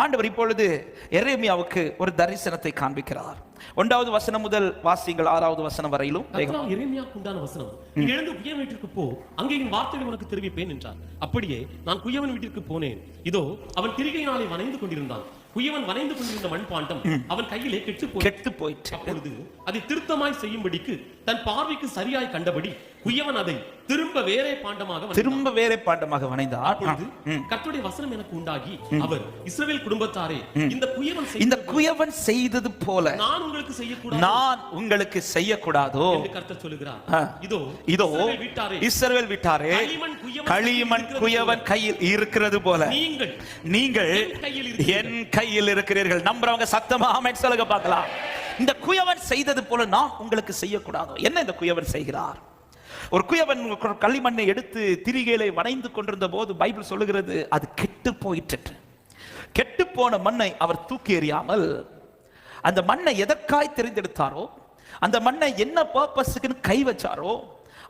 ஆண்டவர் இப்பொழுது எரேமியாவுக்கு ஒரு தரிசனத்தை காண்பிக்கிறார். ஒன்றாவது வசனம் முதல் வாசிங்கள் ஆறாவது வசனம் வரையிலும் உண்டான வசனம். நீ எழுந்து குயவன் வீட்டிற்கு போ. அங்கே என் வார்த்தைகளை உனக்கு தெரிவிப்பேன் என்றார். அப்படியே நான் குயவன் வீட்டிற்கு போனேன். இதோ அவன் திரிகையினாலே வனைந்து கொண்டிருந்தான். குயவன் வனைந்து கொண்டிருந்த மண்பாண்டம் அவன் கையிலே கெட்டு போய் கெட்டு போயிற்று. அப்பொழுது அதை திருத்தமாய் செய்யும்படிக்கு தன் பார்வைக்கு சரியாய் கண்டபடி குயவன் அதை திரும்ப வேறே பாண்டமாக. திரும்ப வேறே பாண்டமாக வணைந்தார். அப்பொழுது கர்த்தருடைய வசனம் எனக்கு உண்டாகி அவர் இஸ்ரவேல் குடும்பத்தாரே இந்த குயவன் இந்த குயவன் செய்தது போல நான் உங்களுக்கு செய்யக்கூடாது நான் உங்களுக்கு செய்யக்கூடாதோ? கர்த்தர் சொல்லுகிறார். இதோ இதோ இஸ்ரவேல் வீட்டாரே களிமண் குயவன் கையில் இருக்கிறது போல. நீங்கள் நீங்கள் என் கையில் இருக்கிறீர்கள். நம்புறவங்க சத்தமா ஆமென் சொல்லுங்க பார்க்கலாம். இந்த குயவன் செய்தது போல நான் உங்களுக்கு செய்யக்கூடாதோ? என்ன இந்த குயவன் செய்கிறார்? ஒரு குயவன் களிமண்ணை எடுத்து திரிகையிலே வணைந்து கொண்டிருந்த போது பைபிள் சொல்லுகிறது அது கெட்டு போயிற்று. கெட்டு போன மண்ணை அவர் தூக்கி எறியாமல் அந்த மண்ணை எதற்காய் தெரிந்தெடுத்தாரோ அந்த மண்ணை என்ன பர்பஸுக்குன்னு கை வச்சாரோ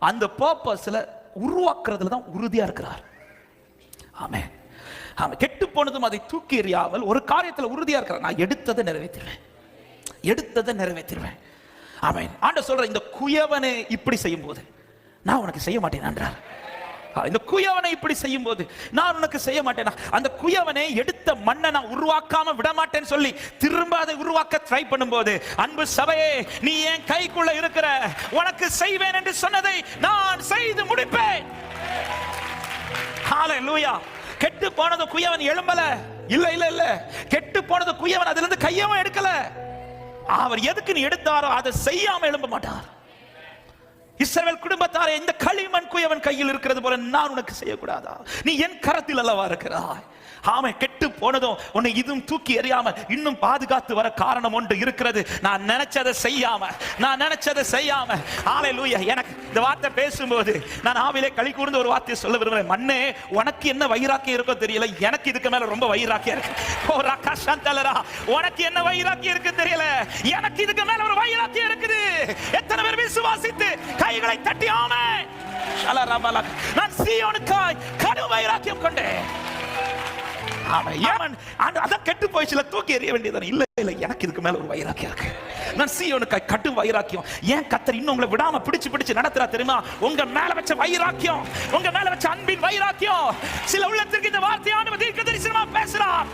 அந்த பர்பஸில் உருவாக்குறதுல தான் உறுதியாக இருக்கிறார். ஆமே ஆமா கெட்டு போனதும் அதை தூக்கி எறியாமல் ஒரு காரியத்தில் உறுதியாக இருக்கிறார். நான் எடுத்ததை நிறைவேற்றிடுவேன். எடுத்ததை நிறைவேற்றிடுவேன். ஆமென். ஆண்ட சொல்ற இந்த குயவனை இப்படி செய்யும் போது நான் உனக்கு செய்ய மாட்டேன் என்றார். இந்த குயவனை இப்படி செய்யும் போது நான் உனக்கு செய்ய மாட்டேனா? அந்த குயவனை எடுத்த மண்ணை நான் உருவாக்காம விட மாட்டேன்னு சொல்லி திரும்ப அதை உருவாக்க ட்ரை பண்ணும்போது அன்பு சபையே நீ என் கைக்குள்ள இருக்கிற? உனக்கு செய்வேன் என்று சொன்னதை நான் செய்து முடிப்பேன். கெட்டு போனது குயவன் எழும்பல? இல்ல இல்ல இல்ல. கெட்டு போனது குயவன் அதுல இருந்து கையவும் எடுக்கல. அவர் எதுக்கு நீ எடுத்தாரோ அதை செய்யாம எழும்ப மாட்டார். இஸ்ரவேல் குடும்பத்தாரே இந்த களிமண் குயவன் கையில் இருக்கிறது போல நான் உனக்கு செய்யக்கூடாதா? நீ என் கரத்தில் அல்லவா இருக்கிறாய்? ஆமை கெட்டு போனதும் உன்னை இதுவும் தூக்கி எறியாம இன்னும் பாதுகாத்து வர காரணம் ஒன்று இருக்கிறது. நான் நினைச்சதை செய்யாம நான் நினைச்சதை செய்யாம. ஆலை லூயா எனக்கு இந்த வார்த்தை பேசும்போது நான் ஆவிலே களி கூர்ந்து ஒரு வார்த்தையை சொல்ல விரும்புறேன் மண்ணே உனக்கு என்ன வைராக்கியம் இருக்கோ தெரியல. எனக்கு இதுக்கு மேல ரொம்ப வைராக்கியம் இருக்கு. ஓ ரக்கா சந்தலரா உனக்கு என்ன வைராக்கியம் இருக்கு தெரியல? எனக்கு இதுக்கு மேல ஒரு வைராக்கியம் எத்தனை பேர் விசுவாசித்து கைகளை தட்டி ஆமே. நான் சீயோனுக்காய் கடும் வைராக்கியம் கொண்டேன். அதான் கெட்டு போயிடுச்சுல தூக்கி எறிய வேண்டியது இல்லை இல்லை எனக்கு இதுக்கு மேல ஒரு வைராக்கியம் இருக்கு. நான் சீயோனுக்கு கட்டு வைராக்கியம். ஏன் கத்தர் இன்னும் உங்களை விடாம பிடிச்சு பிடிச்சு நடத்துறா தெரியுமா? உங்க மேல வச்ச வைராக்கியம் உங்க மேல வச்ச அன்பின் வைராக்கியம். சில உள்ளத்திற்கு இந்த வார்த்தையான தீர்க்க தரிசனமா பேசுறார்